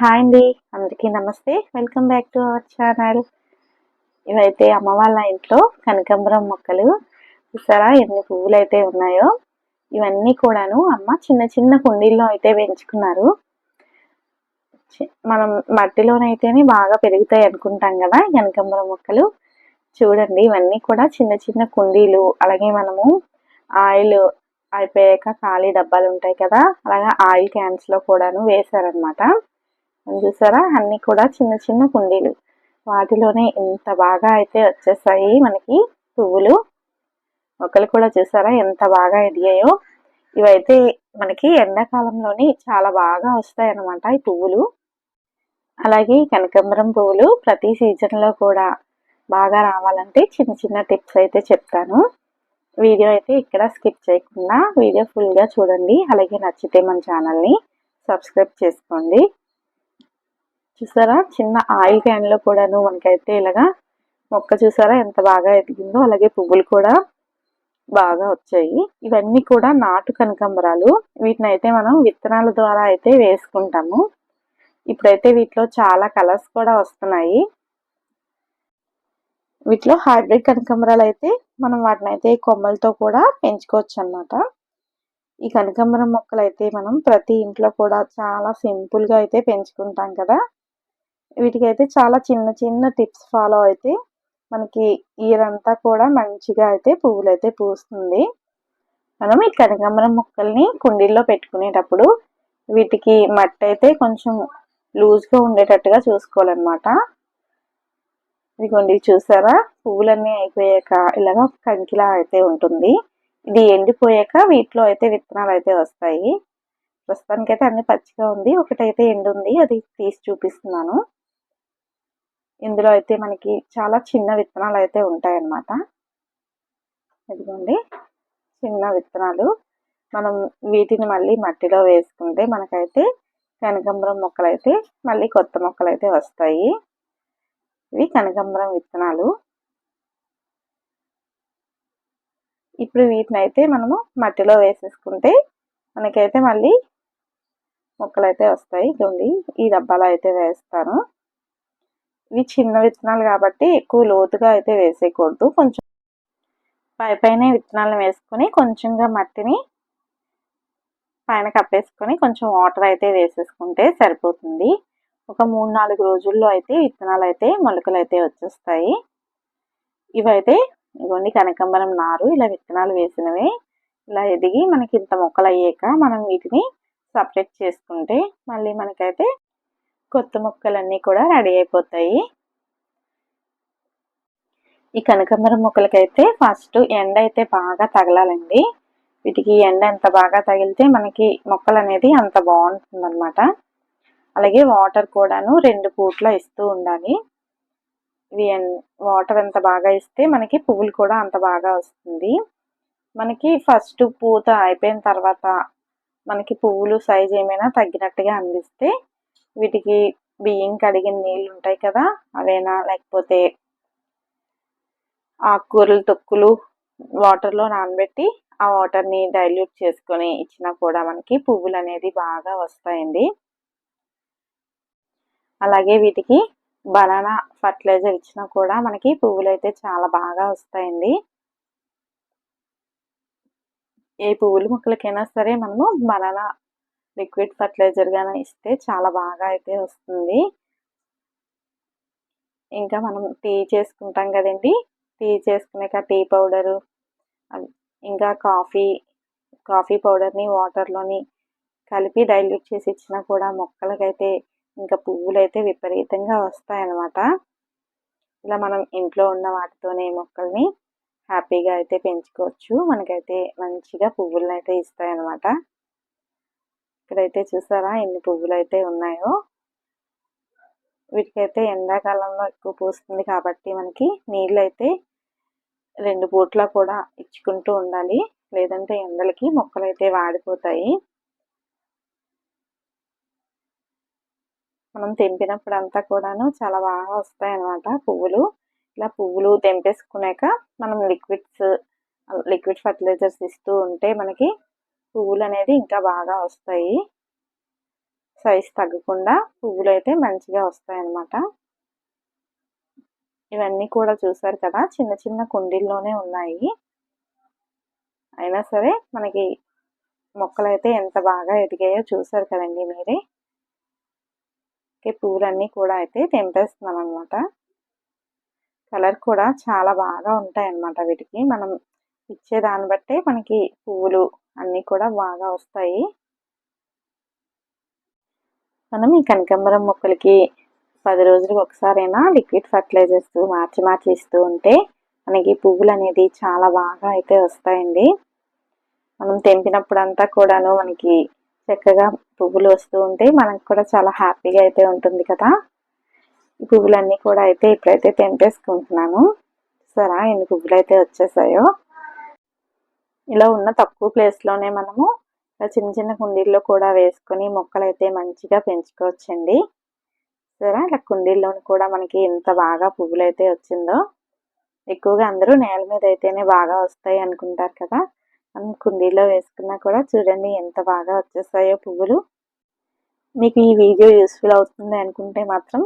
Hi అండి. అందరికీ నమస్తే. Welcome back to our channel ఇవైతే అమ్మ వాళ్ళ ఇంట్లో కనకాంబరం మొక్కలు. చూసారా? ఎన్ని పువ్వులు అయితే ఉన్నాయో. ఇవన్నీ కూడాను అమ్మ చిన్న చిన్న కుండీల్లో అయితే పెంచుకున్నారు. మనం మట్టిలోనైతేనే బాగా పెరుగుతాయి అనుకుంటాం కదా కనకాంబరం మొక్కలు. చూడండి ఇవన్నీ కూడా చిన్న చిన్న కుండీలు. అలాగే మనము ఆయిల్ అయిపోయాక ఖాళీ డబ్బాలు ఉంటాయి కదా. అలాగా ఆయిల్ క్యాన్స్లో కూడాను వేశారనమాట చూసారా? అన్నీ కూడా చిన్న చిన్న కుండీలు. వాటిలోనే ఇంత బాగా అయితే వచ్చేసాయి మనకి పువ్వులు. మొక్కలు కూడా చూసారా? ఎంత బాగా ఎదిగాయో ఇవైతే మనకి ఎండాకాలంలోనే చాలా బాగా వస్తాయి అన్నమాట ఈ పువ్వులు. అలాగే కనకంబరం పువ్వులు ప్రతి సీజన్లో కూడా బాగా రావాలంటే చిన్న చిన్న టిప్స్ అయితే చెప్తాను. వీడియో అయితే ఇక్కడ స్కిప్ చేయకుండా వీడియో ఫుల్గా చూడండి. అలాగే నచ్చితే మన ఛానల్ని సబ్స్క్రైబ్ చేసుకోండి. చూసారా? చిన్న ఆయిల్ క్యాన్లో కూడాను మనకైతే ఇలాగా మొక్క చూసారా? ఎంత బాగా ఎదిగిందో అలాగే పువ్వులు కూడా బాగా వచ్చాయి. ఇవన్నీ కూడా నాటు కనకంబరాలు. వీటిని అయితే మనం విత్తనాల ద్వారా అయితే వేసుకుంటాము. ఇప్పుడైతే వీటిలో చాలా కలర్స్ కూడా వస్తున్నాయి. వీటిలో హైబ్రిడ్ కనకంబరాలు అయితే మనం వాటిని అయితే కొమ్మలతో కూడా పెంచుకోవచ్చు అనమాట ఈ కనకంబరం మొక్కలు అయితే మనం ప్రతి ఇంట్లో కూడా చాలా సింపుల్గా అయితే పెంచుకుంటాం కదా. వీటికైతే చాలా చిన్న చిన్న టిప్స్ ఫాలో అయితే మనకి ఇయర్ అంతా కూడా మంచిగా అయితే పువ్వులు అయితే పూస్తుంది. మనం ఈ కనకాంబరం ముక్కల్ని కుండీల్లో పెట్టుకునేటప్పుడు వీటికి మట్టి అయితే కొంచెం లూజ్గా ఉండేటట్టుగా చూసుకోవాలన్నమాట. ఇదిగోండి చూసారా? పువ్వులన్నీ అయిపోయాక ఇలాగా కంకిలా అయితే ఉంటుంది. ఇది ఎండిపోయాక వీటిలో అయితే విత్తనాలు అయితే వస్తాయి. ప్రస్తుతానికి అయితే అన్ని పచ్చిగా ఉంది. ఒకటైతే ఎండు ఉంది అది తీసి చూపిస్తున్నాను. ఇందులో అయితే మనకి చాలా చిన్న విత్తనాలు అయితే ఉంటాయన్నమాట. ఇదిగోండి. చిన్న విత్తనాలు. మనం వీటిని మళ్ళీ మట్టిలో వేసుకుంటే మనకైతే కనకంబరం మొక్కలు అయితే మళ్ళీ కొత్త మొక్కలు అయితే వస్తాయి. ఇవి కనకంబరం విత్తనాలు. ఇప్పుడు వీటిని అయితే మనము మట్టిలో వేసేసుకుంటే మనకైతే మళ్ళీ మొక్కలు అయితే వస్తాయి. ఇదండి ఈ డబ్బాలో అయితే వేస్తాను. ఇవి చిన్న విత్తనాలు కాబట్టి ఎక్కువ లోతుగా అయితే వేసేయకూడదు. కొంచెం పై పైన విత్తనాలను వేసుకొని కొంచెంగా మట్టిని పైన కప్పేసుకొని కొంచెం వాటర్ అయితే వేసేసుకుంటే సరిపోతుంది. ఒక మూడు నాలుగు రోజుల్లో అయితే విత్తనాలు అయితే మొలకలు అయితే వచ్చేస్తాయి. ఇవైతే ఇవన్నీ కనకంబరం నారు ఇలా విత్తనాలు వేసినవి. ఇలా ఎదిగి మనకి ఇంత మొక్కలు అయ్యాక మనం వీటిని సపరేట్ చేసుకుంటే మళ్ళీ మనకైతే కొత్త మొక్కలన్నీ కూడా రెడీ అయిపోతాయి. ఈ కనకాంబరం మొక్కలకైతే ఫస్ట్ ఎండ అయితే బాగా తగలాలండి. వీటికి ఎండ ఎంత బాగా తగిలితే మనకి మొక్కలు అనేది అంత బాగుంటుంది అనమాట అలాగే వాటర్ కూడాను రెండు పూట్ల ఇస్తూ ఉండాలి. ఇవి వాటర్ ఎంత బాగా ఇస్తే మనకి పువ్వులు కూడా అంత బాగా వస్తుంది. మనకి ఫస్ట్ పూత అయిపోయిన తర్వాత మనకి పువ్వులు సైజ్ ఏమైనా తగ్గినట్టుగా అందిస్తే వీటికి బియ్యం కడిగిన నీళ్ళు ఉంటాయి కదా అవేనా? లేకపోతే ఆకుకూరలు తొక్కులు వాటర్లో నానబెట్టి ఆ వాటర్ని డైల్యూట్ చేసుకొని ఇచ్చినా కూడా మనకి పువ్వులు అనేది బాగా వస్తాయండి. అలాగే వీటికి బనానా ఫర్టిలైజర్ ఇచ్చినా కూడా మనకి పువ్వులు అయితే చాలా బాగా వస్తాయండి. ఏ పువ్వుల మొక్కలకైనా సరే మనము బనానా లిక్విడ్ ఫర్టిలైజర్ గానే ఇస్తే చాలా బాగా అయితే వస్తుంది. ఇంకా మనం టీ చేసుకుంటాం కదండి. టీ చేసుకునేక టీ పౌడరు ఇంకా కాఫీ కాఫీ పౌడర్ని వాటర్లోని కలిపి డైల్యూట్ చేసి ఇచ్చినా కూడా మొక్కలకైతే ఇంకా పువ్వులు అయితే విపరీతంగా వస్తాయన్నమాట. ఇలా మనం ఇంట్లో ఉన్న వాటితోనే మొక్కల్ని హ్యాపీగా అయితే పెంచుకోవచ్చు. మనకైతే మంచిగా పువ్వులను అయితే ఇస్తాయన్నమాట. అయితే చూసారా? ఎన్ని పువ్వులు అయితే ఉన్నాయో. వీటికైతే ఎండాకాలంలో ఎక్కువ పూస్తుంది కాబట్టి మనకి నీళ్ళు అయితే రెండు పూట్ల కూడా ఇచ్చుకుంటూ ఉండాలి. లేదంటే ఎండలకి మొక్కలు అయితే వాడిపోతాయి. మనం తెంపినప్పుడు అంతా కూడాను చాలా బాగా వస్తాయి అన్నమాట పువ్వులు. ఇలా పువ్వులు తెంపేసుకున్నాక మనం లిక్విడ్స్ లిక్విడ్ ఫర్టిలైజర్స్ ఇస్తూ ఉంటే మనకి పువ్వులు అనేది ఇంకా బాగా వస్తాయి. సైజ్ తగ్గకుండా పువ్వులు అయితే మంచిగా వస్తాయి అన్నమాట ఇవన్నీ కూడా చూసారు కదా చిన్న చిన్న కుండీల్లోనే ఉన్నాయి. అయినా సరే మనకి మొక్కలైతే ఎంత బాగా ఎదిగాయో చూసారు కదండి మీరే. పువ్వులన్నీ కూడా అయితే తెంపేస్తున్నాం అనమాట కలర్ కూడా చాలా బాగా ఉంటాయి అన్నమాట వీటికి. మనం ఇచ్చే దాన్ని బట్టే మనకి పువ్వులు అన్నీ కూడా బాగా వస్తాయి. మనం ఈ కనకాంబరం మొక్కలకి పది రోజులకు ఒకసారైనా లిక్విడ్ ఫర్టిలైజర్స్ మార్చి మార్చి ఇస్తూ ఉంటే మనకి పువ్వులు అనేది చాలా బాగా అయితే వస్తాయండి. మనం తెంపినప్పుడు అంతా కూడాను మనకి చక్కగా పువ్వులు వస్తూ ఉంటే మనకు కూడా చాలా హ్యాపీగా అయితే ఉంటుంది కదా. ఈ పువ్వులన్నీ కూడా అయితే ఇప్పుడైతే తెంపేసుకుంటున్నాను. సరే ఎన్ని పువ్వులు అయితే వచ్చేసాయో ఇలా ఉన్న తక్కువ ప్లేస్లోనే మనము చిన్న చిన్న కుండీల్లో కూడా వేసుకొని మొక్కలు అయితే మంచిగా పెంచుకోవచ్చండి. సరే ఇలా కుండీల్లోని కూడా మనకి ఎంత బాగా పువ్వులు అయితే వచ్చిందో ఎక్కువగా అందరూ నేల మీద అయితేనే బాగా వస్తాయి అనుకుంటారు కదా. మనం కుండీలో వేసుకున్నా కూడా చూడండి ఎంత బాగా వచ్చేస్తాయో పువ్వులు. మీకు ఈ వీడియో యూస్ఫుల్ అవుతుంది అనుకుంటే మాత్రం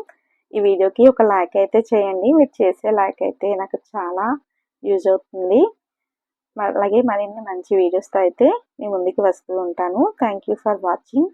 ఈ వీడియోకి ఒక లైక్ అయితే చేయండి. మీరు చేసే లైక్ అయితే నాకు చాలా యూజ్ అవుతుంది. అలాగే మరిన్ని మంచి వీడియోస్తో అయితే మీ ముందుకు వస్తూ ఉంటాను. Thank for watching